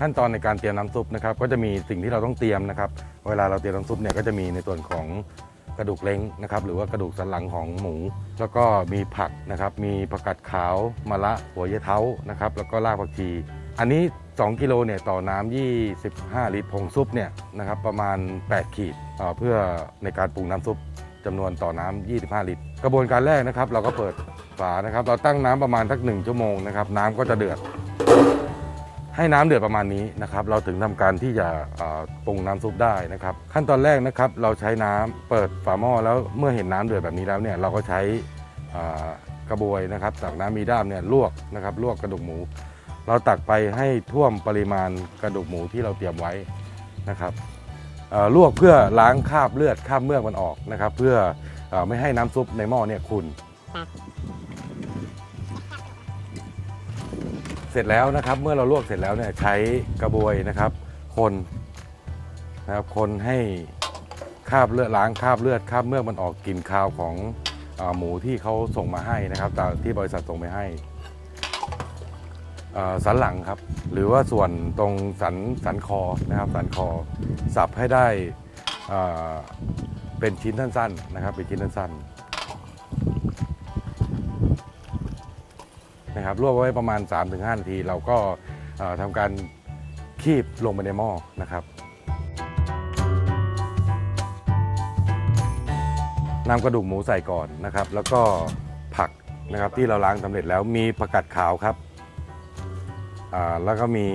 ขั้นตอนในการเตรียมน้ำซุปนะครับก็จะมีสิ่งที่เราต้องเตรียมนะครับ เวลาเราเตรียมน้ำซุปเนี่ยก็จะมีในส่วนของกระดูกเล้งนะครับหรือว่ากระดูกสันหลังของหมู แล้วก็มีผักนะครับมีผักกาดขาวมะระหัวไชเท้านะครับแล้วก็รากผักชี อันนี้ 2 กิโลเนี่ยต่อน้ำ25 ลิตรผงซุปเนี่ยนะครับประมาณ 8 ขีดเเพื่อในการปรุงน้ำซุปจำนวนต่อน้ำ25 ลิตร กระบวนการแรกนะครับ เราก็เปิดฝานะครับ เราตั้งน้ำประมาณสักหนึ่งชั่วโมงนะครับน้ำก็จะเดือด ให้น้ำเดือดประมาณนี้นะครับ เราถึงทำการที่จะปรุงน้ำซุปได้นะครับ ขั้นตอนแรกนะครับเราใช้น้ำเปิดฝาหม้อแล้วเมื่อเห็นน้ำเดือดแบบนี้แล้วเนี่ยเราก็ใช้กระบวยนะครับจากน้ำมีด้ามเนี่ยลวกนะครับลวกกระดูกหมู เราตักไปให้ท่วมปริมาณกระดูกหมูที่เราเตรียมไว้นะครับลวกเพื่อล้างคราบเลือดคราบเมือกมันออกนะครับ เพื่อออไม่ให้น้ำซุปในหม้อเนี่ยขุ่น เสร็จแล้วนะครับ เมื่อเราลวกเสร็จแล้วเนี่ยใช้กระบวยนะครับ คนนะครับคนให้คราบเลือดล้างคราบเลือดคราบเมือกมันออกกลิ่นคาวของอหมูที่เขาส่งมาให้นะครับตามที่บริษัทส่งไปให้สันหลังครับ หรือว่าส่วนตรงสันสันคอนะครับ สันคอสับให้ได้เอ่อเป็นชิ้นสั้นๆนะครับ เป็นชิ้นสั้นๆ นะครับลวกไว้ประมาณ 3-5 นาที เราก็ทำการคีบลงไปในหม้อนะครับนำกระดูกหมูใส่ก่อนนะครับ แล้วก็ผักนะครับที่เราล้างสำเร็จแล้วมีผักกาดขาวครับแล้วก็มี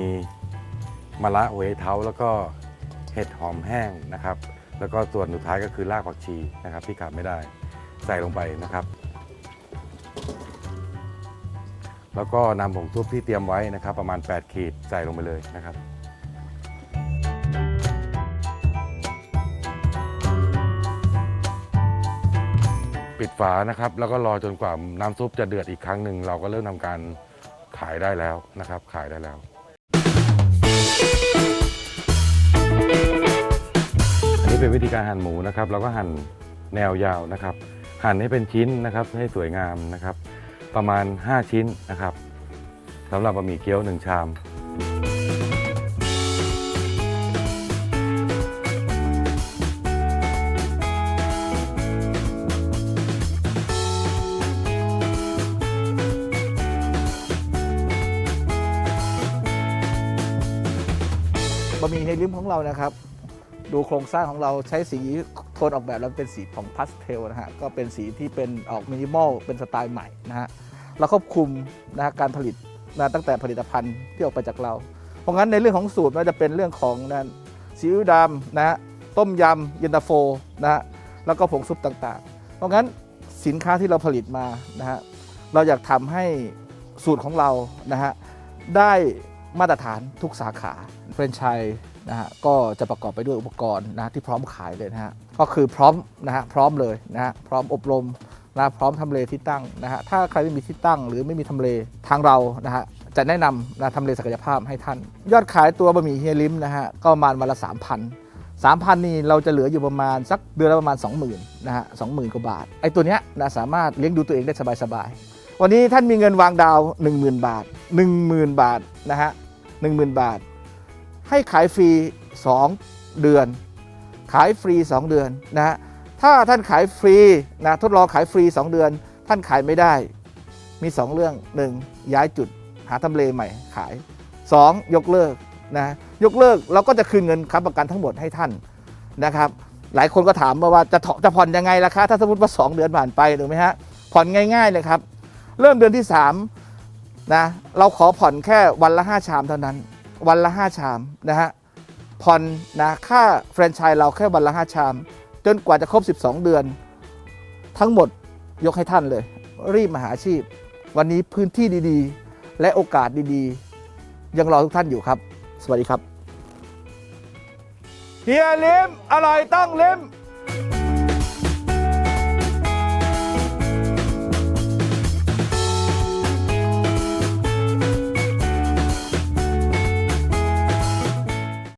มะระหัวเท้าแล้วก็เห็ดหอมแห้งนะครับ แล้วก็ส่วนสุดท้ายก็คือรากผักชีนะครับที่ขาดไม่ได้ใส่ลงไปนะครับ แล้วก็นำผงซุปที่เตรียมไว้นะครับ ประมาณ 8 ขีดใส่ลงไปเลยนะครับปิดฝานะครับ แล้วก็รอจนกว่าน้ำซุปจะเดือดอีกครั้งหนึ่งเราก็เริ่มทำการขายได้แล้วนะครับ ขายได้แล้ว อันนี้เป็นวิธีการหั่นหมูนะครับ เราก็หั่นแนวยาวนะครับ หั่นให้เป็นชิ้นนะครับ ให้สวยงามนะครับ ประมาณ 5 ชิ้นนะครับสำหรับบะหมี่เกี๊ยว 1 ชาม บะหมี่เฮลิมของเรานะครับ ดูโครงสร้างของเราใช้สีโทนออกแบบแล้วเป็นสีของพาสเทลนะฮะก็เป็นสีที่เป็นออกมินิมอลเป็นสไตล์ใหม่นะฮะ เราควบคุมนะฮะการผลิตนะตั้งแต่ผลิตภัณฑ์ที่ออกไปจากเรา เพราะงั้นในเรื่องของสูตรม่ว่าจะเป็นเรื่องของนะซีอิ๊วดำนะฮะต้มยำเย็นตาโฟนะฮะแล้วก็ผงซุปต่างๆ เพราะงั้นสินค้าที่เราผลิตมานะฮะเราอยากทำให้สูตรของเรานะฮะได้มาตรฐานทุกสาขาเฟรนไชส์นะฮะก็จะประกอบไปด้วยอุปกรณ์นะที่พร้อมขายเลยนะฮะก็คือพร้อมนะฮะพร้อมเลยนะฮะพร้อมอบรม นะพร้อมทำเลที่ตั้งนะฮะถ้าใครไม่มีที่ตั้งหรือไม่มีทำเลทางเรานะฮะจะแนะนำนะทำเลศักยภาพให้ท่าน ยอดขายตัวบะหมี่เฮียลิมนะฮะก็ประมาณวันละ3,000 3,000นี่เราจะเหลืออยู่ประมาณสักเดือนละประมาณ 20,000นะฮะ20,000กว่าบาทไอ้ตัวเนี้ยนะสามารถเลี้ยงดูตัวเองได้สบายๆวันนี้ท่านมีเงินวางดาว 10,000 บาท 10,000 บาทนะฮะ10,000 บาท ให้ขายฟรี 2 เดือน ขายฟรี 2 เดือนนะฮะ ถ้าท่านขายฟรีนะทดลองขายฟรี 2 เดือน ท่านขายไม่ได้ มี 2 เรื่อง 1. ย้ายจุดหาทำเลใหม่ขาย 2. ยกเลิกนะยกเลิกเราก็จะคืนเงินค้ำประกันทั้งหมดให้ท่านนะครับ หลายคนก็ถามมาว่าจะถจะผ่อนยังไงล่ะคะถ้าสมมติว่า 2 เดือนผ่านไปถูกไหมฮะผ่อนง่ายๆเลยครับ เริ่มเดือนที่3นะเราขอผ่อนแค่วันละ 5 ชามเท่านั้น วันละ 5 ชามนะฮะผ่อนนะค่าแฟรนไชส์เราแค่วันละ 5 ชาม จนกว่าจะครบ 12 เดือน ทั้งหมดยกให้ท่านเลย รีบมาหาอาชีพ วันนี้พื้นที่ดีๆ และโอกาสดีๆ ยังรอทุกท่านอยู่ครับ สวัสดีครับเฮียลิมอร่อยต้องลิม